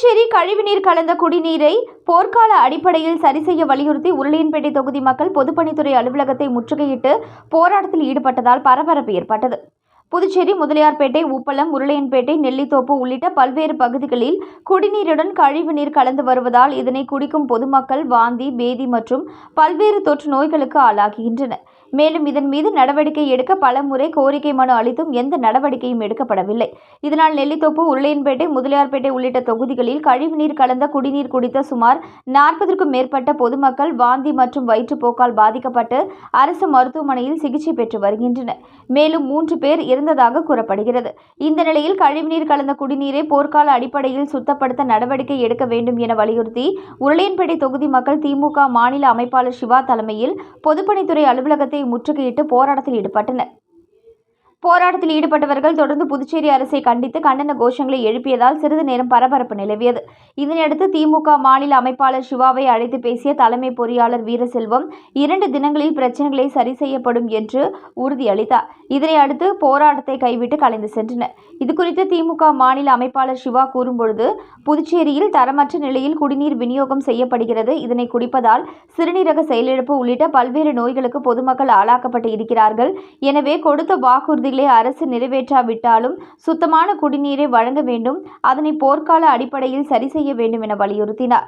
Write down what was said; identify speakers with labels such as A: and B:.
A: புதுச்சேரி கழிவுநீர் கலந்த குடிநீரை போர்க்கால அடிப்படையில் சரி செய்ய வலியுறுத்தி உருளையன்பேட்டை தொகுதி மக்கள் பொதுப்பணித்துறை அலுவலகத்தை முற்றுகையிட்டு போராட்டத்தில் ஈடுபட்டதால் பரபரப்பு ஏற்பட்டது. புதுச்சேரி முதலியார்பேட்டை உப்பளம் உருளையன்பேட்டை நெல்லித்தோப்பு உள்ளிட்ட பல்வேறு பகுதிகளில் குடிநீருடன் கழிவுநீர் கலந்து வருவதால் இதனை குடிக்கும் பொதுமக்கள் வாந்தி பேதி மற்றும் பல்வேறு தொற்று நோய்களுக்கு ஆளாகின்றனர். மேலும் இதன் மீது நடவடிக்கை எடுக்க பலமுறை கோரிக்கை மனு அளித்தும் எந்த நடவடிக்கையும் எடுக்கப்படவில்லை. இதனால் நெல்லித்தோப்பு உருளையன்பேட்டை முதலியார்பேட்டை உள்ளிட்ட தொகுதிகளில் கழிவுநீர் கலந்த குடிநீர் குடித்த சுமார் நாற்பதற்கும் மேற்பட்ட பொதுமக்கள் வாந்தி மற்றும் வயிற்றுப்போக்கால் பாதிக்கப்பட்டு அரசு மருத்துவமனையில் சிகிச்சை பெற்று வருகின்றனர். மேலும் மூன்று பேர் இறந்ததாக கூறப்படுகிறது. இந்த நிலையில் கழிவுநீர் கலந்த குடிநீரை போர்க்கால அடிப்படையில் சுத்தப்படுத்த நடவடிக்கை எடுக்க வேண்டும் என வலியுறுத்தி உருளையன்பேட்டை தொகுதி மக்கள் திமுக மாநில அமைப்பாளர் சிவா தலைமையில் பொதுப்பணித்துறை அலுவலகத்தை முற்றுகையிட்டு போராட்டத்தில் ஈடுபட்டனர். போராட்டத்தில் ஈடுபட்டவர்கள் தொடர்ந்து புதுச்சேரி அரசை கண்டித்து கண்டன கோஷங்களை எழுப்பியதால் சிறிது நேரம் பரபரப்பு நிலவியது. இதனையடுத்து திமுக மாநில அமைப்பாளர் சிவாவை அழைத்து பேசிய தலைமை பொறியாளர் வீரசெல்வம் இரண்டு தினங்களில் பிரச்சனைகளை சரி செய்யப்படும் என்று உறுதியளித்தார். இதனை அடுத்து போராட்டத்தை கைவிட்டு கலைந்து சென்றனர். இதுகுறித்து திமுக மாநில அமைப்பாளர் சிவா கூறும்பொழுது புதுச்சேரியில் தரமற்ற நிலையில் குடிநீர் விநியோகம் செய்யப்படுகிறது. இதனை குடிப்பதால் சிறுநீரக செயலிழப்பு உள்ளிட்ட பல்வேறு நோய்களுக்கு பொதுமக்கள் ஆளாக்கப்பட்டு இருக்கிறார்கள். எனவே கொடுத்த வாக்குறுதி வாக்குறுதிகளை அரசு நிறைவேற்றாவிட்டாலும் சுத்தமான குடிநீரை வழங்க வேண்டும். அதனை போர்க்கால அடிப்படையில் சரி செய்ய வேண்டும் என வலியுறுத்தினார்.